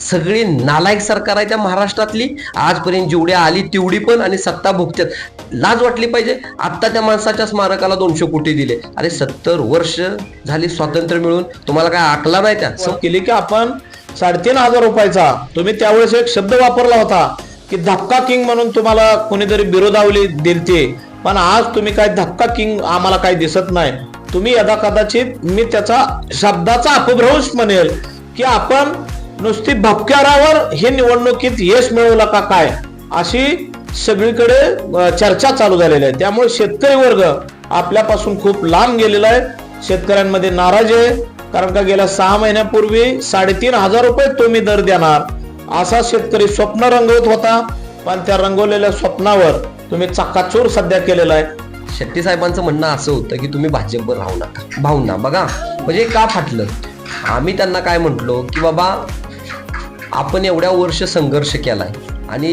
सगळी नालायक सरकार आहे त्या महाराष्ट्रातली. आजपर्यंत जेवढी आली तेवढी पण आणि सत्ता भोगत्यात. लाज वाटली पाहिजे. आत्ता त्या माणसाच्या स्मारकाला दोनशे कोटी दिले. अरे सत्तर वर्ष झाली स्वातंत्र्य मिळून. तुम्हाला काय आकला नाही त्या? असं केली की आपण साडेतीन हजार रुपयाचा तुम्ही त्यावेळेस एक शब्द वापरला होता की धक्का किंग म्हणून तुम्हाला कोणीतरी बिरोदावली दिलते. पण आज तुम्ही काय धक्का किंग आम्हाला काही दिसत नाही. तुम्ही यदा कदाचित मी त्याचा शब्दाचा अपभ्रंश म्हणेल की आपण नुसती भपक्यारावर हे निवडणुकीत यश मिळवलं का काय? अशी सगळीकडे चर्चा चालू झालेली आहे. त्यामुळे शेतकरी वर्ग आपल्यापासून खूप लांब गेलेला आहे. शेतकऱ्यांमध्ये नाराज आहे. कारण का गेल्या सहा महिन्यापूर्वी साडेतीन हजार रुपये तुम्ही दर देणार असा शेतकरी स्वप्न रंगवत होता. पण त्या रंगवलेल्या स्वप्नावर तुम्ही चक्काचूर सध्या केलेला आहे. शेट्टी साहेबांचं म्हणणं असं होतं की तुम्ही भाजपवर राहू नका. भाऊंना बघा. म्हणजे का फाटलं? आम्ही त्यांना काय म्हटलो की बाबा आपण एवढ्या वर्ष संघर्ष केलाय आणि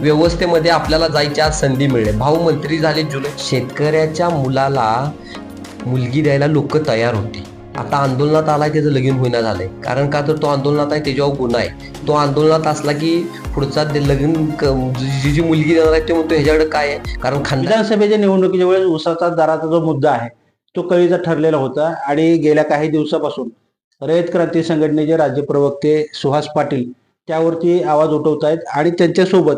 व्यवस्थेमध्ये आपल्याला जायच्या आज संधी मिळेल भाऊ मंत्री झाले जुलै. शेतकऱ्याच्या मुलाला मुलगी द्यायला लोक तयार होते. आता आंदोलनात आलाय त्याचं लगीन होईना झालंय. कारण का तर तो आंदोलनात आहे त्याच्यावर गुन्हा आहे. तो आंदोलनात असला की पुढचा लगीन जी जी मुलगी देणार आहे ते म्हणतो ह्याच्याकडे काय आहे? कारण खानदान विधानसभेच्या निवडणुकीच्या वेळेस उसाचा दराचा जो मुद्दा आहे तो कळीचा ठरलेला होता आणि गेल्या काही दिवसापासून रयत क्रांती संघटनेचे राज्य प्रवक्ते सुहास पाटील त्यावरती आवाज उठवत आहेत आणि त्यांच्यासोबत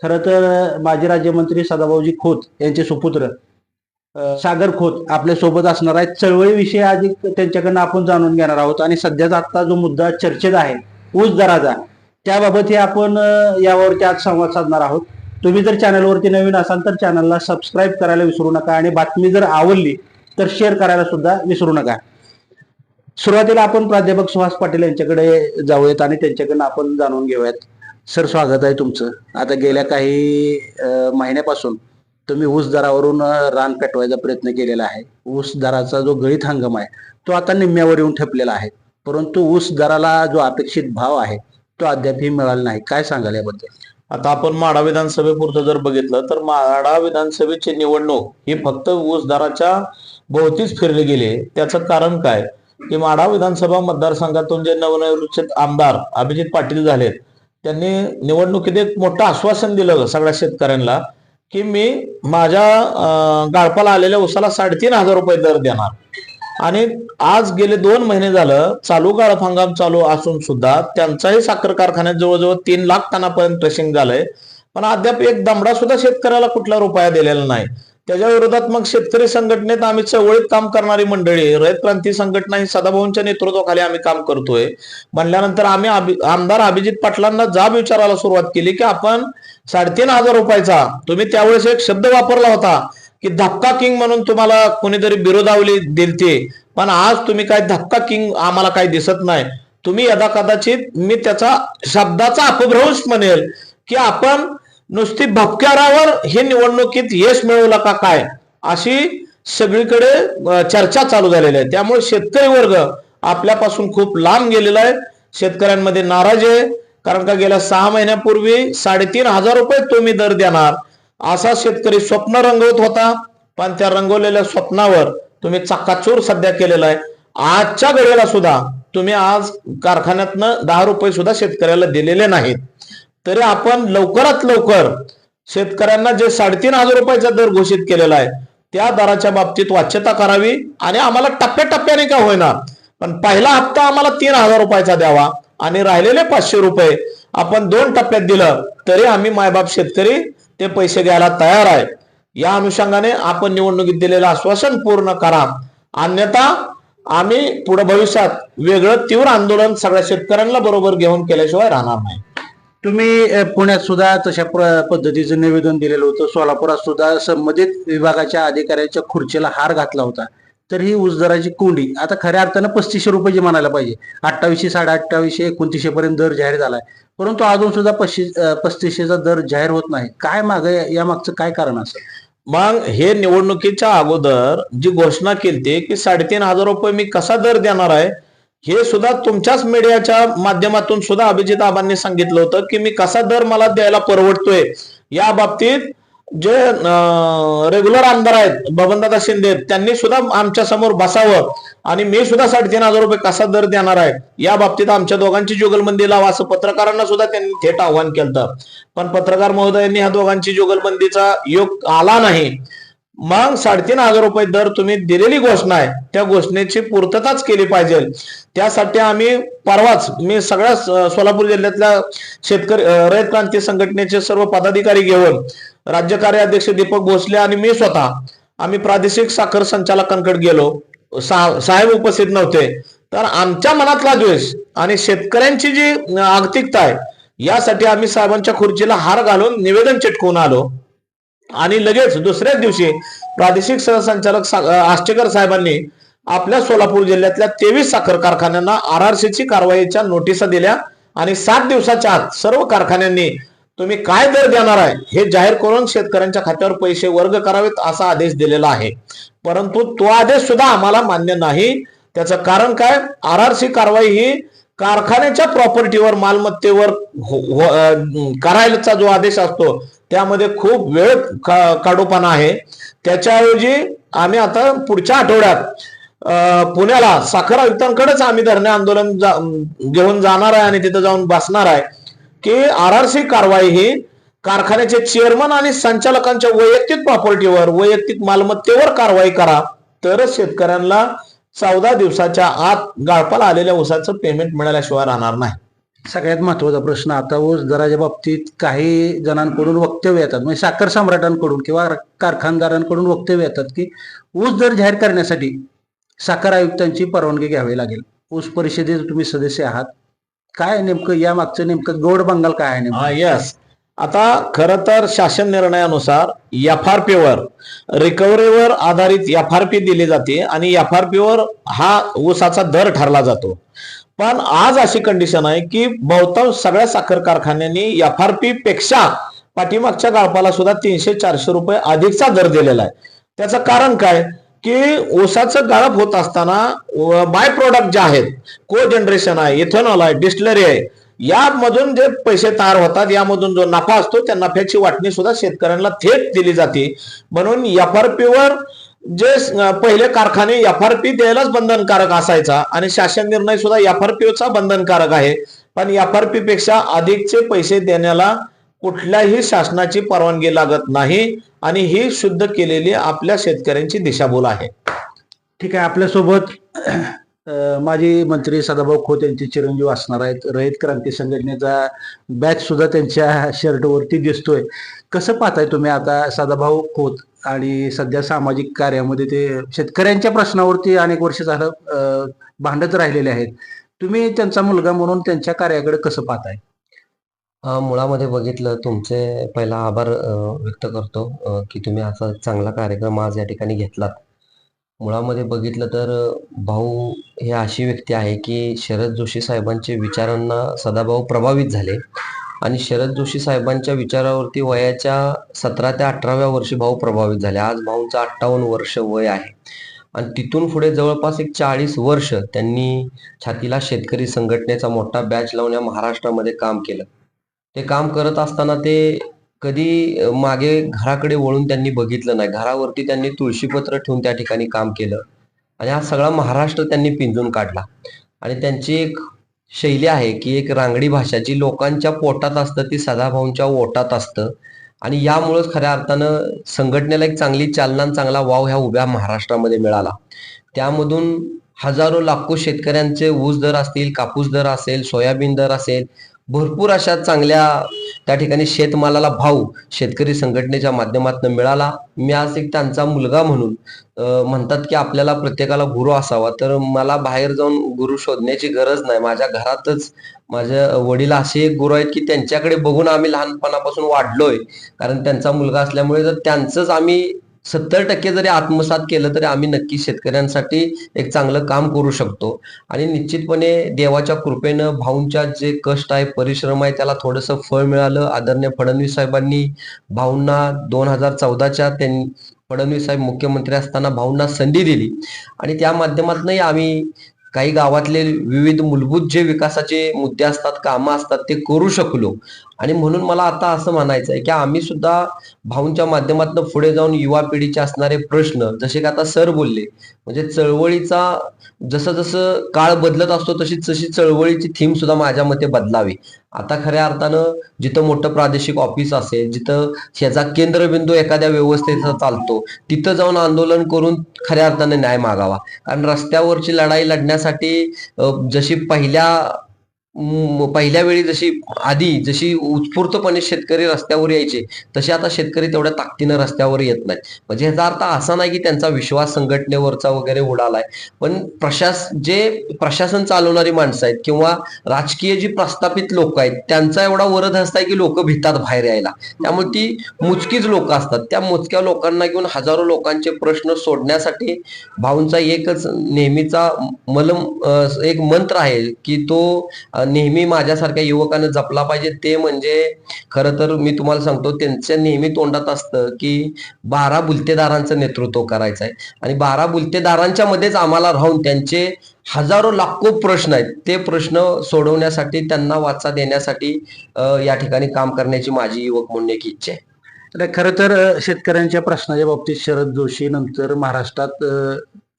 खरं तर माजी राज्यमंत्री सदाभाऊजी खोत यांचे सुपुत्र सागर खोत आपल्यासोबत असणार आहेत. चळवळीविषयी आधी त्यांच्याकडनं आपण जाणून घेणार आहोत आणि सध्याचा आता जो मुद्दा चर्चेत आहे ऊस दराचा त्याबाबत हे आपण यावरती आज संवाद साधणार आहोत. तुम्ही जर चॅनलवरती नवीन असाल तर चॅनलला सबस्क्राईब करायला विसरू नका आणि बातमी जर आवडली तर शेअर करायला सुद्धा विसरू नका. सुरुवातीला आपण प्राध्यापक सुहास पाटील यांच्याकडे जाऊयात आणि त्यांच्याकडनं आपण जाणून घेऊयात. सर स्वागत आहे तुमचं. आता गेल्या काही महिन्यापासून तुम्ही ऊस दरावरून रान पेटवायचा प्रयत्न केलेला आहे. ऊस दराचा जो गळीत हंगाम आहे तो आता निम्म्यावर येऊन ठेपलेला आहे. परंतु ऊस दराला जो अपेक्षित भाव आहे तो अद्यापही मिळाला नाही. काय सांगाल याबद्दल? आता आपण माडा विधानसभेपुरतं जर बघितलं तर माडा विधानसभेची निवडणूक ही फक्त ऊस दराच्या भोवतीच फिरली गेली त्याचं कारण काय? की माढा विधानसभा मतदारसंघातून जे नवनिर्वाचित आमदार अभिजित पाटील झालेत त्यांनी निवडणुकीत एक मोठं आश्वासन दिलं सगळ्या शेतकऱ्यांना की मी माझ्या गाळपाला आलेल्या उसाला साडेतीन हजार रुपये दर देणार. आणि आज गेले दोन महिने झालं चालू गाळप हंगाम चालू असून सुद्धा त्यांचाही साखर कारखान्यात जवळजवळ तीन लाख टनापर्यंत ट्रेसिंग झालंय. पण अद्याप एक दमडा सुद्धा शेतकऱ्याला कुठला रुपया दिलेला नाही. त्याच्या विरोधात मग शेतकरी संघटनेत आम्ही चळवळीत काम करणारी मंडळी रयत क्रांती संघटना ही सदाभाऊंच्या नेतृत्वाखाली आम्ही काम करतोय. म्हणल्यानंतर आम्ही आमदार अभिजित पाटलांना जाब विचारायला सुरुवात केली की आपण साडेतीन हजार रुपयाचा तुम्ही त्यावेळेस एक शब्द वापरला होता की धक्का किंग म्हणून तुम्हाला कोणीतरी बिरोधावली दिलते पण आज तुम्ही काय धक्का किंग आम्हाला काही दिसत नाही. तुम्ही यदा कदाचित मी त्याचा शब्दाचा अपभ्रंश म्हणेल की आपण नुसती भपक्यारावर हे निवडणुकीत यश मिळवलं का काय? अशी सगळीकडे चर्चा चालू झालेली आहे. त्यामुळे शेतकरी वर्ग आपल्यापासून खूप लांब गेलेला आहे. शेतकऱ्यांमध्ये नाराज आहे. कारण का गेल्या सहा महिन्यापूर्वी साडेतीन हजार रुपये तुम्ही दर देणार असा शेतकरी स्वप्न रंगवत होता. पण त्या रंगवलेल्या स्वप्नावर तुम्ही चक्काचूर सध्या केलेला आहे. आजच्या घडीला सुद्धा तुम्ही आज कारखान्यातनं दहा रुपये सुद्धा शेतकऱ्याला दिलेले नाहीत. तरी आपण लवकरात लवकर शेतकऱ्यांना जे साडेतीन हजार रुपयाचा दर घोषित केलेला आहे त्या दराच्या बाबतीत वाच्यता करावी आणि आम्हाला टप्प्याटप्प्याने का होईना. पण पहिला हप्ता आम्हाला तीन हजार रुपयाचा द्यावा आणि राहिलेले पाचशे रुपये आपण दोन टप्प्यात दिलं तरी आम्ही मायबाप शेतकरी ते पैसे घ्यायला तयार आहे. या अनुषंगाने आपण निवडणुकीत दिलेलं आश्वासन पूर्ण करा. अन्यथा आम्ही पुढे भविष्यात वेगळं तीव्र आंदोलन सगळ्या शेतकऱ्यांना बरोबर घेऊन केल्याशिवाय राहणार नाही. तुम्ही पुण्यात सुद्धा तशा पद्धतीचं निवेदन दिलेलं होतं. सोलापुरात सुद्धा संबंधित विभागाच्या अधिकाऱ्याच्या खुर्चीला हार घातला होता. तर ही उसदराची कोंडी आता खऱ्या अर्थानं पस्तीसशे रुपयाची म्हणायला पाहिजे. अठ्ठावीसशे साडे अठ्ठावीसशे एकोणतीसशे पर्यंत दर जाहीर झालाय. परंतु अजून सुद्धा पस्तीस पस्तीसशेचा दर जाहीर होत नाही. काय माग या मागचं काय कारण असं? मग हे निवडणुकीच्या अगोदर जी घोषणा केली की साडेतीन हजार रुपये मी कसा दर देणार आहे हे सुद्धा तुमच्याच मीडियाच्या माध्यमातून सुद्धा अभिजित आबांनी सांगितलं होतं की मी कसा दर मला द्यायला परवडतोय. या बाबतीत जे रेग्युलर आमदार आहेत बबनदादा शिंदे त्यांनी सुद्धा आमच्यासमोर बसावं आणि मी सुद्धा साडेतीन हजार रुपये कसा दर देणार आहे या बाबतीत आमच्या दोघांची जुगलबंदी लावा असं पत्रकारांना सुद्धा त्यांनी थेट आव्हान केलं पण पत्रकार महोदयांनी ह्या दोघांची जुगलबंदीचा योग आला नाही. मग साडेतीन हजार रुपये दर तुम्ही दिलेली घोषणा आहे त्या घोषणेची पूर्तताच केली पाहिजे. त्यासाठी आम्ही परवाच मी सगळ्या सोलापूर जिल्ह्यातल्या शेतकरी रयत क्रांती संघटनेचे सर्व पदाधिकारी घेऊन राज्य कार्याध्यक्ष दीपक भोसले आणि मी स्वतः आम्ही प्रादेशिक साखर संचालकांकडे गेलो. सा- साहेब उपस्थित नव्हते. तर आमच्या मनातला द्वेष आणि शेतकऱ्यांची जी आर्थिकता आहे यासाठी आम्ही साहेबांच्या खुर्चीला हार घालून निवेदन चिटकवून आलो. आणि लगेच दुसऱ्याच दिवशी प्रादेशिक सहसंचालक आष्टेकर साहेबांनी आपल्या सोलापूर जिल्ह्यातल्या तेवीस साखर कारखान्यांना आर आर ची कारवाईच्या नोटिसा दिल्या आणि सात दिवसाच्या आत सर्व कारखान्यांनी तुम्ही काय दर देणार आहे हे जाहीर करून शेतकऱ्यांच्या खात्यावर पैसे वर्ग करावेत असा आदेश दिलेला आहे. परंतु तो आदेश सुद्धा आम्हाला मान्य नाही. त्याचं कारण काय? आर आर सी कारवाई ही कारखान्याच्या प्रॉपर्टीवर मालमत्तेवर हो- हो- करायचा जो आदेश असतो त्यामध्ये खूप वेळ का- आहे. त्याच्याऐवजी आम्ही आता पुढच्या आठवड्यात पुण्याला साखर आयुक्तांकडेच आम्ही धरणे आंदोलन जा- घेऊन जाणार आहे आणि तिथं जाऊन बसणार आहे की आर आर सी कारवाई ही कारखान्याचे चेअरमन आणि संचालकांच्या वैयक्तिक प्रॉपर्टीवर वैयक्तिक मालमत्तेवर कारवाई करा. तरच शेतकऱ्यांना चौदा दिवसाच्या आत गाळपाला आलेल्या ऊसाचं पेमेंट मिळाल्याशिवाय राहणार नाही. सगळ्यात महत्त्वाचा प्रश्न आता ऊस दराच्या बाबतीत काही जणांकडून वक्तव्य येतात. म्हणजे साखर सम्राटांकडून किंवा कारखानदारांकडून वक्तव्य येतात की ऊस दर जाहीर करण्यासाठी साखर आयुक्तांची परवानगी घ्यावी लागेल. ऊस परिषदेचे तुम्ही सदस्य आहात. काय नेमकं या मागचं नेमकं गोड बंगाल काय आहे नेमकं? हा यस आता खर तर शासन निर्णयानुसार एफ आर पीवर रिकव्हरीवर आधारित एफ आर पी दिली जाते आणि एफ आर पीवर हा ऊसाचा दर ठरला जातो. पण आज अशी कंडिशन आहे की बहुतांश सगळ्या साखर कारखान्यांनी एफ आर पी पेक्षा पाठीमागच्या गाळपाला सुद्धा तीनशे चारशे रुपये अधिकचा दर दिलेला आहे. त्याचं कारण काय? की ऊसाचं गाळप होत असताना बाय प्रोडक्ट जे आहेत को जनरेशन आहे इथेनॉल आहे डिस्टलरी आहे यामधून जे पैसे तयार होतात यामधून जो नफा असतो त्या नफ्याची वाटणी सुद्धा शेतकऱ्यांना थेट दिली जाते. म्हणून एफ आर वर जे पहिले कारखाने एफ आर पी द्यायलाच बंधनकारक असायचा आणि शासन निर्णय सुद्धा एफ आर चा बंधनकारक आहे. पण एफ आर पी पेक्षा अधिकचे पैसे देण्याला कुठल्याही शासनाची परवानगी लागत नाही आणि ही शुद्ध केलेली आपल्या शेतकऱ्यांची दिशाभूल आहे. ठीक आहे आपल्यासोबत माजी मंत्री सदाभाऊ खोत यांचे चिरंजीव असणार आहेत. रयत क्रांती संघटनेचा बॅच सुद्धा त्यांच्या शर्टवरती दिसतोय. कसं पाहताय तुम्ही आता सदाभाऊ खोत? आणि सध्या सामाजिक कार्यामध्ये ते शेतकऱ्यांच्या प्रश्नावरती अनेक वर्ष झालं भांडत राहिलेले आहेत. तुम्ही त्यांचा मुलगा म्हणून त्यांच्या कार्याकडे कसं पाहताय? मुळामध्ये बघितलं तुमचे पहिला आभार व्यक्त करतो की तुम्ही असा चांगला कार्यक्रम आज या ठिकाणी घेतलात. मुळामध्ये बघितलं तर भाऊ हे अशी व्यक्ती आहे की शरद जोशी साहेबांचे विचारांना सदाभाऊ प्रभावित झाले. आणि शरद जोशी साहेबांच्या विचारावरती वयाच्या सतरा ते अठराव्या वर्षी भाऊ प्रभावित झाले. आज भाऊंचा अठ्ठावन्न वर्ष वय आहे. आणि तिथून पुढे जवळपास एक चाळीस वर्ष त्यांनी छातीला शेतकरी संघटनेचा मोठा बॅच लावून या महाराष्ट्रामध्ये काम केलं. ते काम करत असताना ते कधी मागे घराकडे वळून त्यांनी बघितलं नाही. घरावरती त्यांनी तुळशीपत्र ठेवून त्या ठिकाणी काम केलं. आणि हा सगळा महाराष्ट्र त्यांनी पिंजून काढला. आणि त्यांची एक शैली आहे की एक रांगडी भाषा जी लोकांच्या पोटात असतं ती सदाभाऊंच्या ओटात असतं. आणि यामुळेच खऱ्या अर्थानं संघटनेला एक चांगली चालना आणि चांगला वाव ह्या उभ्या महाराष्ट्रामध्ये मिळाला. त्यामधून हजारो लाखो शेतकऱ्यांचे ऊस दर असतील कापूस दर असेल सोयाबीन दर असेल भरपूर अशा चांगल्या त्या ठिकाणी शेतमालाला भाव शेतकरी संघटनेच्या माध्यमातून मिळाला. मी आज एक त्यांचा मुलगा म्हणून म्हणतात की आपल्याला प्रत्येकाला गुरु असावा. तर मला बाहेर जाऊन गुरु शोधण्याची गरज नाही. माझ्या घरातच माझ्या वडील असे एक गुरु आहेत की त्यांच्याकडे बघून आम्ही लहानपणापासून वाढलोय. कारण त्यांचा मुलगा असल्यामुळे जर त्यांचंच आम्ही सत्तर टक्के जरी आत्मसात केलं तरी आम्ही नक्की शेतकऱ्यांसाठी एक चांगलं काम करू शकतो. आणि निश्चितपणे देवाच्या कृपेनं भाऊंच्या जे कष्ट आहे परिश्रम आहे त्याला थोडंसं फळ मिळालं. आदरणीय फडणवीस साहेबांनी भाऊंना दोन हजार चौदाच्या त्यांनी फडणवीस साहेब मुख्यमंत्री असताना भाऊंना संधी दिली. आणि त्या माध्यमातूनही आम्ही काही गावातले विविध मूलभूत जे विकासाचे मुद्दे असतात कामं असतात ते करू शकलो. आणि म्हणून मला आता असं म्हणायचं आहे की आम्ही सुद्धा भाऊंच्या माध्यमातून पुढे जाऊन युवा पिढीचे असणारे प्रश्न जसे की आता सर बोलले म्हणजे चळवळीचा जसं जसं काळ बदलत असतो तशी तशी चळवळीची थीम सुद्धा माझ्या मते बदलावी. आता खऱ्या अर्थानं जिथं मोठं प्रादेशिक ऑफिस असेल जिथं ह्याचा केंद्रबिंदू एखाद्या व्यवस्थेचा चालतो तिथं जाऊन आंदोलन करून खऱ्या अर्थानं न्याय मागावा. कारण रस्त्यावरची लढाई लढण्यासाठी जशी पहिल्या पहिल्या वेळी जशी आधी जशी उत्स्फूर्तपणे शेतकरी रस्त्यावर यायचे तसे आता शेतकरी तेवढ्या ताकदीनं रस्त्यावर येत नाहीत. म्हणजे ह्याचा अर्थ असा नाही की त्यांचा विश्वास संघटनेवरचा वगैरे उडालाय. पण प्रशास जे प्रशासन चालवणारी माणसं आहेत किंवा राजकीय जी प्रस्थापित लोक आहेत त्यांचा एवढा वरद हस्ताय की लोक भितात बाहेर यायला. त्यामुळे ती मोजकीच लोक असतात. त्या मोजक्या लोकांना घेऊन हजारो लोकांचे प्रश्न सोडण्यासाठी भाऊंचा एकच नेहमीचा मलम एक मंत्र आहे की तो नेहमी माझ्यासारख्या युवकानं जपला पाहिजे. ते म्हणजे खरं तर मी तुम्हाला सांगतो त्यांच्या नेहमी तोंडात असतं की बारा बुलतेदारांचं नेतृत्व करायचं आहे आणि बारा बुलतेदारांच्या मध्येच आम्हाला राहून त्यांचे हजारो लाखो प्रश्न आहेत. ते प्रश्न सोडवण्यासाठी त्यांना वाचा देण्यासाठी या ठिकाणी काम करण्याची माझी युवक म्हणून एक इच्छा आहे. खरं तर शेतकऱ्यांच्या प्रश्नाच्या बाबतीत शरद जोशी नंतर महाराष्ट्रात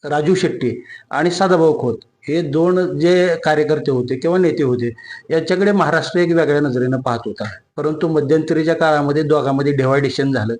राजू शेट्टी आणि सदाभाऊ खोत. हे दोन जे कार्यकर्ते होते किंवा नेते होते याच्याकडे महाराष्ट्र एक वेगळ्या नजरेनं पाहत होता. परंतु मध्यंतरीच्या काळामध्ये दोघांमध्ये डिवायडेशन झालं.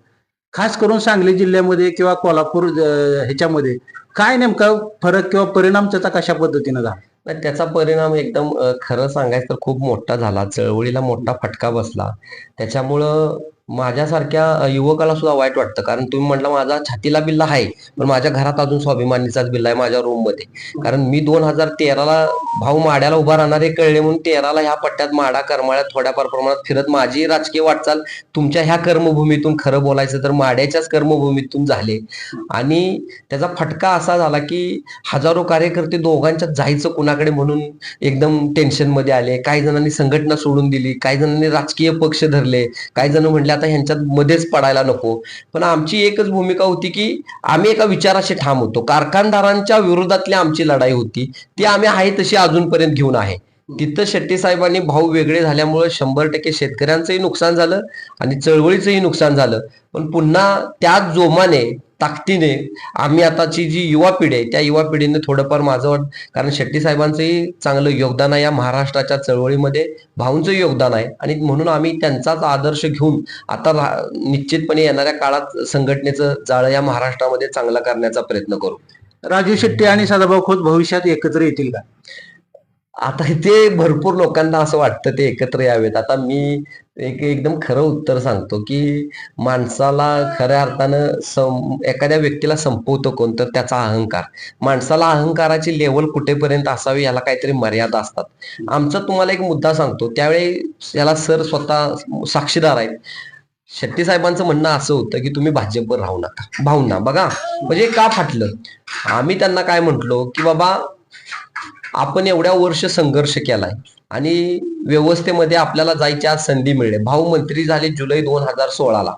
खास करून सांगली जिल्ह्यामध्ये किंवा कोल्हापूर ह्याच्यामध्ये काय नेमका फरक किंवा परिणाम त्याचा कशा पद्धतीनं झाला? पण त्याचा परिणाम एकदम खरं सांगायचं तर खूप मोठा झाला. चळवळीला मोठा फटका बसला. त्याच्यामुळं माझ्यासारख्या युवकाला सुद्धा वाईट वाटतं. कारण तुम्ही म्हटलं माझा छातीला बिल्ला आहे पण माझ्या घरात अजून स्वाभिमानीचाच बिल्ला आहे माझ्या रूममध्ये. कारण मी दोन हजार तेराला भाऊ माड्याला उभा राहणारे कळले म्हणून तेराला ह्या पट्ट्यात माडा करमाळ्यात थोड्याफार प्रमाणात फिरत माझी राजकीय वाटचाल तुमच्या ह्या कर्मभूमीतून खरं बोलायचं तर माड्याच्याच कर्मभूमीतून झाले. आणि त्याचा फटका असा झाला की हजारो कार्यकर्ते दोघांच्यात जायचं कुणाकडे म्हणून एकदम टेन्शनमध्ये आले. काही जणांनी संघटना सोडून दिली काही जणांनी राजकीय पक्ष धरले काही जण म्हणले आता ह्यांच्यात मध्येच पडायला नको. पण आमची एकच भूमिका होती की आम्ही एका विचाराशी ठाम होतो. कारखानदारांच्या विरोधातली आमची लढाई होती. ती आम्ही आहे तशी अजूनपर्यंत घेऊन आहे. तिथं शेट्टी साहेबांनी भाऊ वेगळे झाल्यामुळे शंभर टक्के शेतकऱ्यांचंही नुकसान झालं आणि चळवळीचंही नुकसान झालं. पण पुन्हा त्याच जोमाने ताकदीने आम्ही आताची जी युवा पिढी आहे त्या युवा पिढीने थोडंफार माझं वाट कारण शेट्टी साहेबांचंही चांगलं योगदान आहे या महाराष्ट्राच्या चळवळीमध्ये भाऊंचं योगदान आहे. आणि म्हणून आम्ही त्यांचाच आदर्श घेऊन आता निश्चितपणे येणाऱ्या काळात संघटनेचं जाळं या महाराष्ट्रामध्ये चांगलं करण्याचा प्रयत्न करू. राजू शेट्टी आणि सदाभाऊ खोत भविष्यात एकत्र येतील का? आता ते भरपूर लोकांना असं वाटतं ते एकत्र यावेत. आता मी एक एकदम खरं उत्तर सांगतो की माणसाला खऱ्या अर्थानं सं एखाद्या व्यक्तीला संपवतो कोण तर त्याचा अहंकार. माणसाला अहंकाराची लेवल कुठेपर्यंत असावी याला काहीतरी मर्यादा असतात. आमचा तुम्हाला एक मुद्दा सांगतो. त्यावेळी याला सर स्वतः साक्षीदार आहेत. शेट्टी साहेबांचं म्हणणं असं होतं की तुम्ही भाजपवर राहू नका. भाऊंना बघा. म्हणजे का फाटलं? आम्ही त्यांना काय म्हंटलो की बाबा आपण एवढ्या वर्ष संघर्ष केलाय आणि व्यवस्थेमध्ये आपल्याला जायची आज संधी मिळते भाऊ मंत्री झाले जुलै दोन हजार सोळाला.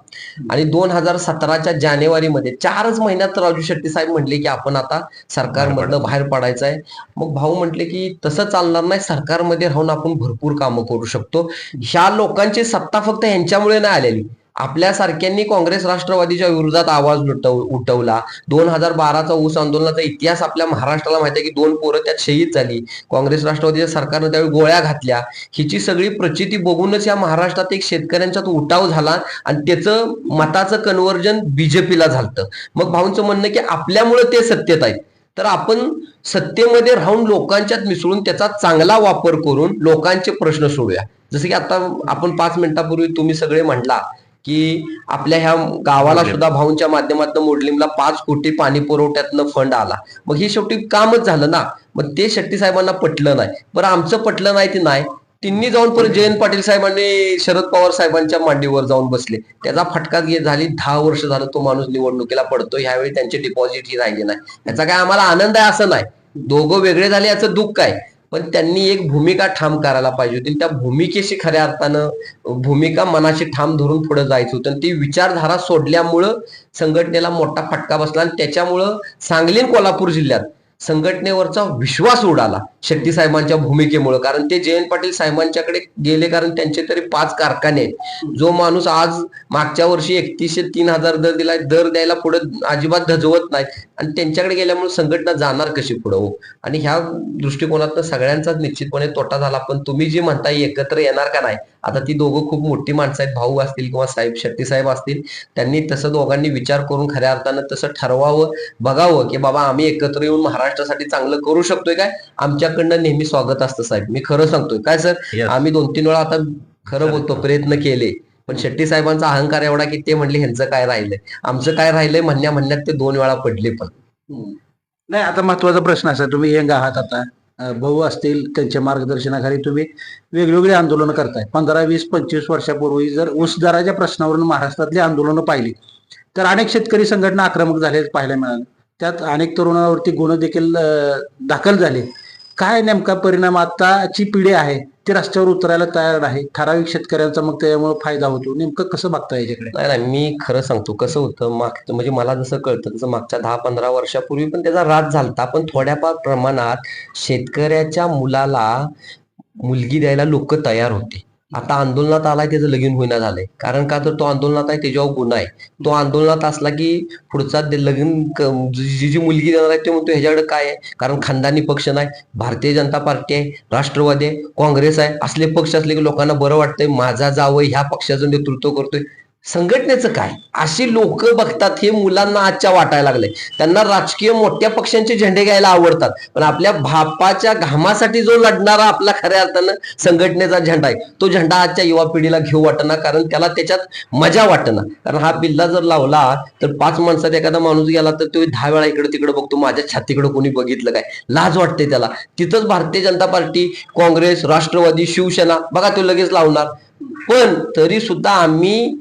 आणि दोन हजार सतराच्या जानेवारीमध्ये चारच महिन्यात राजू शेट्टी साहेब म्हटले की आपण आता सरकारमधनं बाहेर पडायचं आहे मग भाऊ म्हटले की तसं चालणार नाही सरकारमध्ये राहून आपण भरपूर कामं करू शकतो. ह्या लोकांची सत्ता फक्त ह्यांच्यामुळे नाही आलेली. आपल्यासारख्यांनी काँग्रेस राष्ट्रवादीच्या विरोधात आवाज उठवला. दोन हजार बाराचा ऊस आंदोलनाचा इतिहास आपल्या महाराष्ट्राला माहिती आहे की दोन पोरं त्यात शहीद झाली. काँग्रेस राष्ट्रवादीच्या सरकारनं त्यावेळी गोळ्या घातल्या. हिची सगळी प्रचिती बघूनच या महाराष्ट्रात एक शेतकऱ्यांच्यात उठाव झाला आणि त्याचं मताचं कन्वर्जन बीजेपीला झालं मग भाऊंचं म्हणणं की आपल्यामुळे ते सत्तेत आहेत. तर आपण सत्तेमध्ये राहून लोकांच्यात मिसळून त्याचा चांगला वापर करून लोकांचे प्रश्न सोडूया. जसं की आता आपण पाच मिनिटापूर्वी तुम्ही सगळे म्हणला की आपल्या ह्या गावाला सुद्धा भाऊंच्या माध्यमातून मोडलिमला पाच कोटी पाणी पुरवठ्यातनं फंड आला. मग हे शेवटी कामच झालं ना. मग ते शेट्टी साहेबांना पटलं नाही. बरं आमचं पटलं नाही ते नाही. तिन्ही जाऊन परत जयंत पाटील साहेबांनी शरद पवार साहेबांच्या मांडीवर जाऊन बसले. त्याचा फटका घे झाली दहा वर्ष झालं तो माणूस निवडणुकीला पडतो ह्यावेळी त्यांचे डिपॉझिट ही राहिले नाही. याचा काय आम्हाला आनंद आहे असं नाही. दोघं वेगळे झाले याचं दुःख आहे. पण त्यांनी एक भूमिका ठाम करायला पाहिजे होती. त्या भूमिकेशी खऱ्या अर्थानं भूमिका मनाशी ठाम धरून पुढे जायचं होतं. आणि ती विचारधारा सोडल्यामुळं संघटनेला मोठा फटका बसला आणि त्याच्यामुळं सांगलीन कोल्हापूर जिल्ह्यात संघटनेवरचा विश्वास उडाला शेट्टी साहेबांच्या भूमिकेमुळे. कारण ते जयंत पाटील साहेबांच्याकडे गेले कारण त्यांचे तरी पाच कारखाने आहेत. जो माणूस आज मागच्या वर्षी एकतीसशे तीन हजार दर दिलाय दर द्यायला पुढे अजिबात धजवत नाही. आणि त्यांच्याकडे गेल्यामुळे संघटना जाणार कशी पुढे हो? आणि ह्या दृष्टिकोनातनं सगळ्यांचाच निश्चितपणे तोटा झाला. पण तुम्ही जी म्हणताय एकत्र येणार का नाही? आता ती दोघं खूप मोठी माणसं आहेत. भाऊ असतील किंवा साहेब शेट्टी साहेब असतील त्यांनी तसं दोघांनी विचार करून खऱ्या अर्थानं तसं ठरवावं बघावं की बाबा आम्ही एकत्र येऊन महाराष्ट्रासाठी चांगलं करू शकतोय काय? आमच्याकडनं नेहमी स्वागत असतं साहेब. मी खरं सांगतोय. काय सर? आम्ही दोन तीन वेळा आता खरं बोलतो प्रयत्न केले. पण शेट्टी साहेबांचा अहंकार एवढा की ते म्हणले ह्यांचं काय राहिलंय? आमचं काय राहिलंय म्हणण्या म्हणण्यात ते दोन वेळा पडले पण. नाही आता महत्त्वाचा प्रश्न असा तुम्ही यंग आहात आता. भाऊ असतील त्यांच्या मार्गदर्शनाखाली तुम्ही वेगवेगळी आंदोलनं करताय. पंधरा वीस पंचवीस वर्षापूर्वी जर ऊस दराच्या प्रश्नावरून महाराष्ट्रातली आंदोलनं पाहिली तर अनेक शेतकरी संघटना आक्रमक झाले पाहायला मिळाले. त्यात अनेक तरुणावरती गुन्हे देखील दाखल झाले. काय नेमका परिणाम आताची पिढी आहे ती रस्त्यावर उतरायला तयार आहे ठराविक शेतकऱ्यांचा मग त्यामुळे फायदा होतो. नेमकं कसं बघता याच्याकडे? नाही नाही मी खरं सांगतो. कसं होतं माग म्हणजे मला जसं कळतं तसं मागच्या दहा पंधरा वर्षापूर्वी पण त्याचा राज झालता. पण थोड्याफार प्रमाणात शेतकऱ्याच्या मुलाला मुलगी द्यायला लोक तयार होते. आता आंदोलनात आलाय त्याचं लगीन होईना झालंय. कारण का तर तो आंदोलनात आहे त्याच्यावर गुन्हा आहे. तो आंदोलनात असला की पुढचा लगीन जी जी मुलगी देणार आहे ते म्हणतो ह्याच्याकडे काय आहे? कारण खानदानी पक्ष नाही भारतीय जनता पार्टी आहे राष्ट्रवादी आहे काँग्रेस आहे. असले पक्ष असले की लोकांना बरं वाटतंय माझा जावं ह्या पक्षाचं नेतृत्व करतोय. संघटनेचं काय? अशी लोक बघतात हे मुलांना आजच्या वाटायला लागले त्यांना राजकीय मोठ्या पक्षांचे झेंडे घ्यायला आवडतात. पण आपल्या बापाच्या घामासाठी जो लढणारा आपला खऱ्या अर्थानं संघटनेचा झेंडा आहे तो झेंडा आजच्या युवा पिढीला घेऊ वाटना कारण त्याला त्याच्यात मजा वाटना. कारण हा बिल्ला जर लावला तर पाच माणसात एखादा माणूस गेला तर तो दहा वेळा इकडे तिकडे बघतो माझ्या छातीकडे कोणी बघितलं काय? लाज वाटते त्याला. तिथंच भारतीय जनता पार्टी काँग्रेस राष्ट्रवादी शिवसेना बघा तो लगेच लावणार. पण तरी सुद्धा आम्ही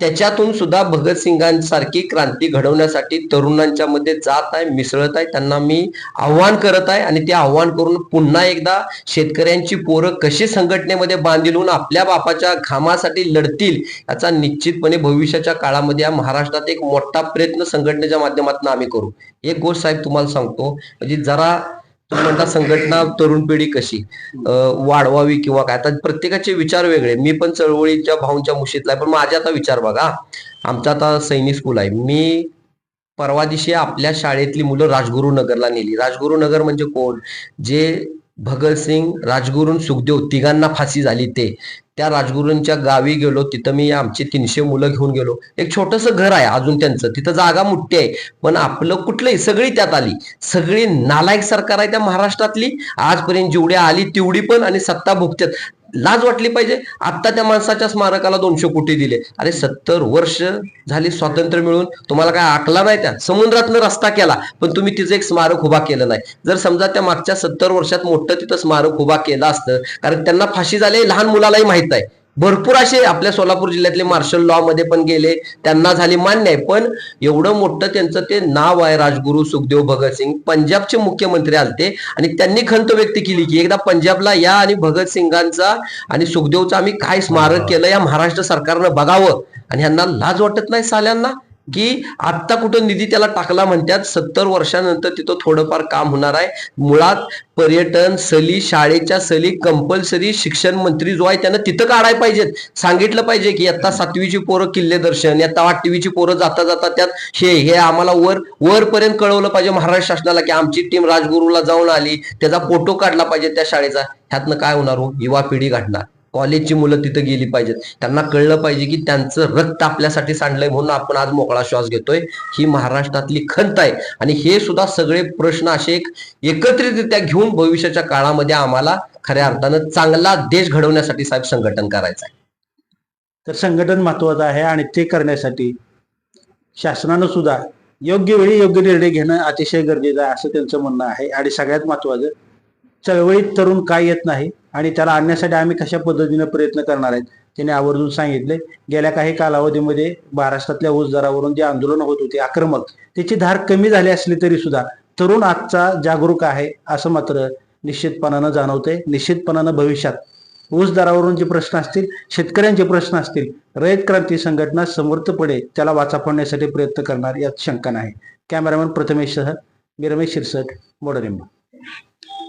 त्याच्यातून सुद्धा भगतसिंगांसारखी क्रांती घडवण्यासाठी तरुणांच्या मध्ये जात आहे मिसळत आहे. त्यांना मी आव्हान करत आहे आणि ते आव्हान करून पुन्हा एकदा शेतकऱ्यांची पोरं कशी संघटनेमध्ये बांधील होऊन आपल्या बापाच्या घामासाठी लढतील याचा निश्चितपणे भविष्याच्या काळामध्ये या महाराष्ट्रात एक मोठा प्रयत्न संघटनेच्या माध्यमातून आम्ही करू. एक गोष्ट साहेब तुम्हाला सांगतो म्हणजे जरा तुम्ही म्हणता संघटना तरुण पिढी कशी? वाढवावी किंवा काय? आता प्रत्येकाचे विचार वेगळे. मी पण चळवळीच्या भाऊंच्या मुशीतला आहे पण माझे आता विचार बघा. आमचा आता सैनिक स्कूल आहे. मी परवा दिवशी आपल्या शाळेतली मुलं राजगुरुनगरला नेली. राजगुरुनगर म्हणजे कोण? जे भगतसिंग राजगुरू सुखदेव तिघांना फाशी झाली ते. त्या राजगुरूंच्या गावी गेलो तिथं मी आमची तीनशे मुलं घेऊन गेलो. एक छोटस घर आहे अजून त्यांचं. तिथं जागा मोठी आहे. पण आपलं कुठलंही सगळी त्यात आली. सगळी नालायक सरकार आहे त्या महाराष्ट्रातली. आजपर्यंत जेवढी आली तेवढी पण आणि सत्ता भोगत्यात. लाज वाटली पाहिजे. आता त्या माणसाच्या स्मारकाला दोनशे कोटी दिले. अरे सत्तर वर्ष झाली स्वातंत्र्य मिळून. तुम्हाला काय आकला नाही त्या? समुद्रातनं रस्ता केला पण तुम्ही तिचं एक स्मारक उभा केलं नाही. जर समजा त्या मागच्या सत्तर वर्षात मोठं तिथं स्मारक उभा केलं असतं कारण त्यांना फाशी झाली लहान मुलालाही माहीत आहे भरपूर असे आपल्या सोलापूर जिल्ह्यातले मार्शल लॉ मध्ये पण गेले त्यांना झाली मान्य आहे. पण एवढं मोठं त्यांचं ते नाव आहे राजगुरू सुखदेव भगतसिंग पंजाबचे मुख्यमंत्री आलते आणि त्यांनी खंत व्यक्त केली की एकदा पंजाबला या आणि भगतसिंगांचा आणि सुखदेवचा आम्ही काय स्मारक केलं या महाराष्ट्र सरकारनं बघावं. आणि ह्यांना लाज वाटत नाही साल्यांना. की आत्ता कुठं निधी त्याला टाकला म्हणतात सत्तर वर्षानंतर तिथं थोडंफार काम होणार आहे. मुळात पर्यटन सली शाळेच्या सली कंपल्सरी शिक्षण मंत्री जो आहे त्यानं तिथं काढायला पाहिजेत. सांगितलं पाहिजे की आता सातवीची पोरं किल्ले दर्शन आता आठवीची पोरं जाता जाता त्यात हे हे आम्हाला वर वरपर्यंत कळवलं पाहिजे महाराष्ट्र शासनाला की आमची टीम राजगुरूला जाऊन आली त्याचा फोटो काढला पाहिजे त्या शाळेचा. ह्यातनं काय होणार हो? युवा पिढी घडणार. कॉलेजची मुलं तिथं गेली पाहिजेत. त्यांना कळलं पाहिजे की त्यांचं रक्त आपल्यासाठी सांडलंय म्हणून आपण आज मोकळा श्वास घेतोय. ही महाराष्ट्रातली खंत आहे. आणि हे सुद्धा सगळे प्रश्न असे एक एकत्रितरित्या घेऊन भविष्याच्या काळामध्ये आम्हाला खऱ्या अर्थानं चांगला देश घडवण्यासाठी साहेब संघटन करायचं आहे तर संघटन महत्वाचं आहे आणि ते करण्यासाठी शासनानं सुद्धा योग्य वेळी योग्य निर्णय घेणं अतिशय गरजेचं आहे असं त्यांचं म्हणणं आहे. आणि सगळ्यात महत्वाचं चळवळीत तरुण काय येत नाही आणि त्याला आणण्यासाठी आम्ही कशा पद्धतीने प्रयत्न करणार आहेत त्याने आवर्जून सांगितले गेल्या काही कालावधीमध्ये महाराष्ट्रातल्या ऊस दरावरून जे आंदोलन होत होते आक्रमक त्याची धार कमी झाली असली तरी सुद्धा तरुण आजचा जागरूक आहे असं मात्र निश्चितपणानं जाणवते निश्चितपणानं भविष्यात ऊस दरावरून जे प्रश्न असतील शेतकऱ्यांचे प्रश्न असतील रयत क्रांती संघटना समर्थपणे त्याला वाचा फोडण्यासाठी प्रयत्न करणार यात शंका नाही. कॅमेरामॅन प्रथमेशसह मी रमेश शिरसट मोडरिंबा.